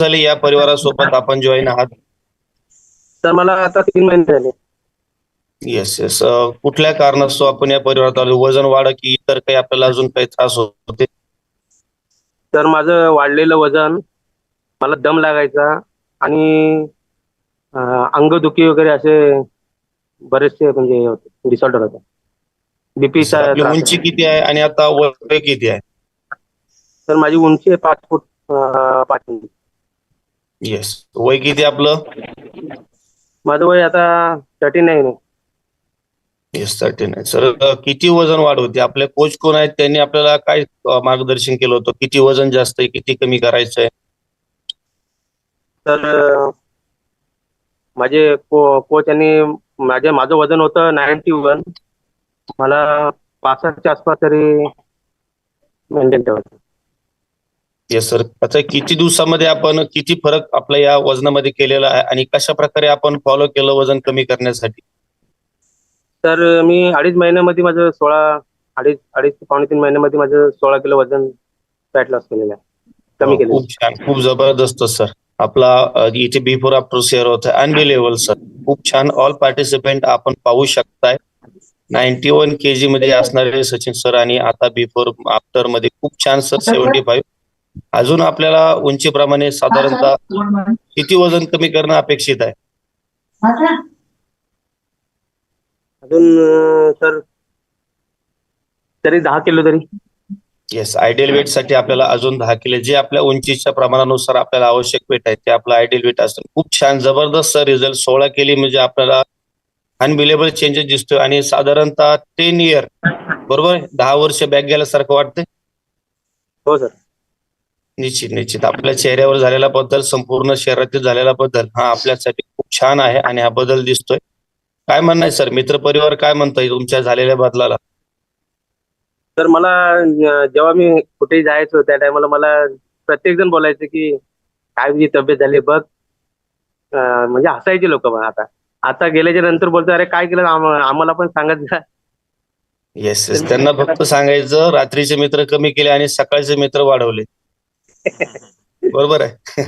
झाले या परिवारासोबत आपण जॉईन आहात? तर मला आता तीन महिने झाले. येस येस कुठल्या कारणास्तव आपण या परिवारात आलो? वजन वाढ की इतर काही आपल्याला अजून काही त्रास होते तर माझं वाढलेलं वजन मला दम लागायचा आणि अं, अंगदुखी वगैरे असे बरेचसे म्हणजे डिसऑर्डर होते बीपीचा आपली उंची किती आहे आणि आता वय किती आहे? तर माझी उंची आहे पाच फूट अं, पाच इंच. येस वय किती आपलं? माझं वय आता थर्टी नाईन आहे. येस थर्टीन आहे सर किती वजन वाढ होते? आपले कोच कोण आहेत? त्यांनी आपल्याला काय मार्गदर्शन केलं होतं? किती वजन जास्त आहे? किती कमी करायचं आहे तर माझे को कोच यांनी माझे माझं वजन होतं नाईन्टी वन मला पासष्टच्या आसपास तरी मेंटेन ठेवायचं. येस सर आता किती दिवसामध्ये आपण किती फरक आपल्या या वजनामध्ये केलेला आहे आणि कशा प्रकारे आपण फॉलो केलं वजन कमी करण्यासाठी? तर मी अडीच महिन्यामध्ये माझं सोळा अडीच अडीच ते पावणे तीन महिन्यामध्ये माझं सोळा किलो वजन फॅट लॉस केलेलं आहे. कमी केलेलं आहे. खूप छान खूप जबरदस्त सर आपला अ, इथे बिफोर आफ्टर शेअर होत आहे. अनबिलेबल सर खूप छान. ऑल पार्टिसिपेंट आपण पाहू शकताय. नाईन्टी वन के जी मध्ये असणारे सचिन सर आणि आता बिफोर आफ्टरमध्ये खूप छान सर सेव्हन्टी फाईव्ह अजून आपल्याला उंचीप्रमाणे साधारणतः किती वजन कमी करणं अपेक्षित आहे? अजून सर तरी दहा किलो तरी. येस आयडियल वेटसाठी आपल्याला अजून दहा किलो. जे आपल्या उंचीच्या प्रमाणानुसार आपल्याला आवश्यक वेट आहे ते आपलं आयडियल वेट असतं. खूप छान जबरदस्त रिझल्ट सोळा केली म्हणजे आपल्याला अनबिलेबल चेंजेस दिसतोय. आणि साधारणतः टेन इयर बरोबर? दहा वर्ष बॅक गेल्यासारखं वाटतंय? हो सर. निश्चित निश्चित. आपल्या चेहऱ्यावर झालेला बदल संपूर्ण शरीरातील झालेला बदल हा आपल्यासाठी खूप छान आहे आणि हा बदल दिसतोय. काय म्हणणं आहे सर? मित्र परिवार काय म्हणतोय तुमच्या झालेल्या बदलाला? तर मला जेव्हा मी कुठेही जायचो त्या टायमाला मला प्रत्येक जण बोलायचे की काय तुझी तब्येत झाली बघ. म्हणजे हसायचे लोक पण आता. आता गेल्याच्यानंतर बोलतो अरे काय केलं? आम- आम्हाला पण सांगत जा. येस येस त्यांना फक्त सांगायचं रात्रीचे मित्र कमी केले आणि सकाळचे मित्र वाढवले. बरोबर आहे.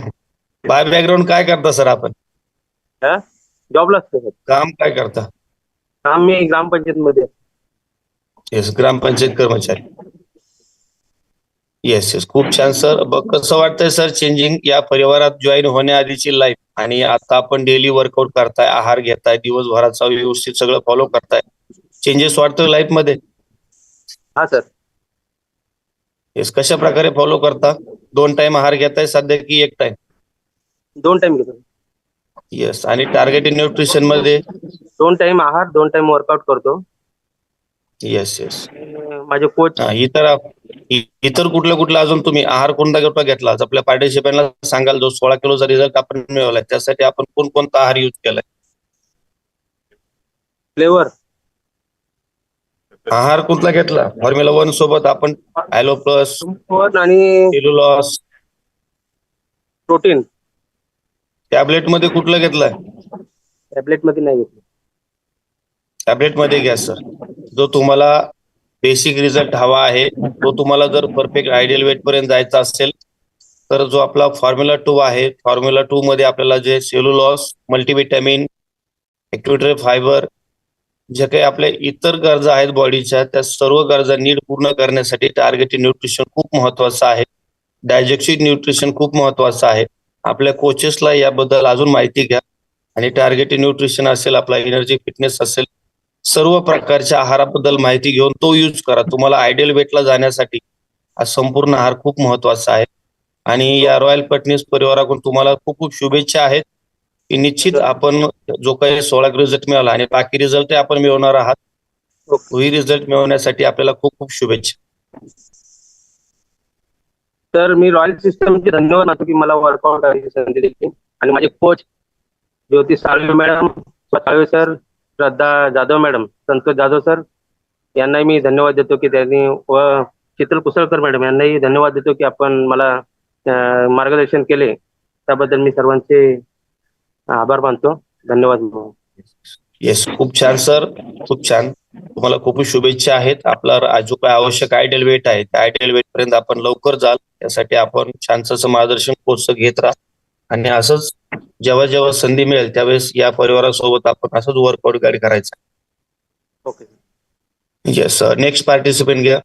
बाय बॅकग्राऊंड काय करता सर आपण? जॉबला असतो सर. काम काय करता? काम मी ग्रामपंचायत मध्ये येस ग्रामपंचायत कर्मचारी. येस येस खूप छान सर बघ कसं वाटतंय सर चेंजिंग या परिवारात जॉईन होण्याआधीची लाईफ आणि आता आपण डेली वर्कआउट करताय आहार घेताय दिवसभराचा व्यवस्थित सगळं फॉलो करताय. चेंजेस वाटतोय लाईफमध्ये? हा सर येस कशा प्रकारे फॉलो करता? दोन टाइम आहार घेताय सध्या की एक टाइम दोन टाइम घेतो. येस आणि टार्गेटेड न्यूट्रिशनमध्ये? दोन टाइम आहार दोन टाइम वर्कआउट करतो. येस येस माझे कोच इतर इतर कुठलं कुठलं अजून तुम्ही आहार कोणता कुठला घेतला? आपल्या पार्टिसिपंटला सांगाल जो सोळा किलोचा रिझल्ट आपण मिळवलाय त्यासाठी आपण कोणकोणता आहार युज केलाय? फ्लेवर आहार कुठला घेतला? फॉर्म्युला वन सोबत आपण ॲलो प्लस आणि सेल्युलॉस प्रोटीन टॅबलेटमध्ये कुठलं घेतलाय? टॅबलेटमध्ये नाही घेतलं. टॅबलेटमध्ये घ्या सर जो तुम्हाला बेसिक रिझल्ट हवा आहे तो तुम्हाला जर परफेक्ट आयडियल वेट पर्यंत जायचा असेल तर जो आपला फॉर्म्युला टू आहे फॉर्म्युला टू मध्ये आपल्याला जे सेल्युलॉस मल्टीव्हिटॅमिन ऍक्टिव्हिटरी फायबर ज्या काही आपल्या इतर गरजा आहेत बॉडीच्या त्या सर्व गरजा नीट पूर्ण करण्यासाठी टार्गेटेड न्यूट्रिशन खूप महत्वाचं आहे. डायजेस्टिव्ह न्यूट्रिशन खूप महत्वाचं आहे. आपल्या कोचेसला याबद्दल अजून माहिती घ्या. आणि टार्गेटेड न्यूट्रिशन असेल आपला एनर्जी फिटनेस असेल सर्व प्रकारच्या आहाराबद्दल माहिती घेऊन तो यूज करा. तुम्हाला आयडियल वेटला जाण्यासाठी हा संपूर्ण आहार खूप महत्त्वाचा आहे. आणि या रॉयल पटनीस परिवाराकडून तुम्हाला खूप खूप शुभेच्छा आहेत. की निश्चित आपण जो काही सोळा रिझल्ट मिळाला आणि बाकी रिझल्ट आपण मिळवणार आहात ही रिझल्ट मिळवण्यासाठी आपल्याला खूप खूप शुभेच्छा. तर मी रॉयल सिस्टमचे धन्यवाद मानतो की मला वर्कआउट करायची संधी दिली आणि माझे coach Jyoti Salve madam Salve sir Shraddha Jadhav madam Santosh Jadhav sir यांनाही मी धन्यवाद देतो की त्यांनी व चित्र कुसळकर मॅडम यांनाही धन्यवाद देतो की आपण मला मार्गदर्शन केले. त्याबद्दल मी सर्वांचे आभार मानतो. धन्यवाद येस खूप छान सर खूप छान. तुम्हाला खूप शुभेच्छा आहेत. आपला जो काय आवश्यक आयडियल वेट आहे. त्या आयडियल वेट पर्यंत आपण लवकर जाल. त्यासाठी आपण छानस मार्गदर्शन कोर्स घेत राहा. आणि असंच जेव्हा जेव्हा संधी मिळेल त्यावेळेस या परिवारासोबत आपण असंच वर्कआउट गाडी करायचं ओके येस नेक्स्ट पार्टिसिपेंट घ्या.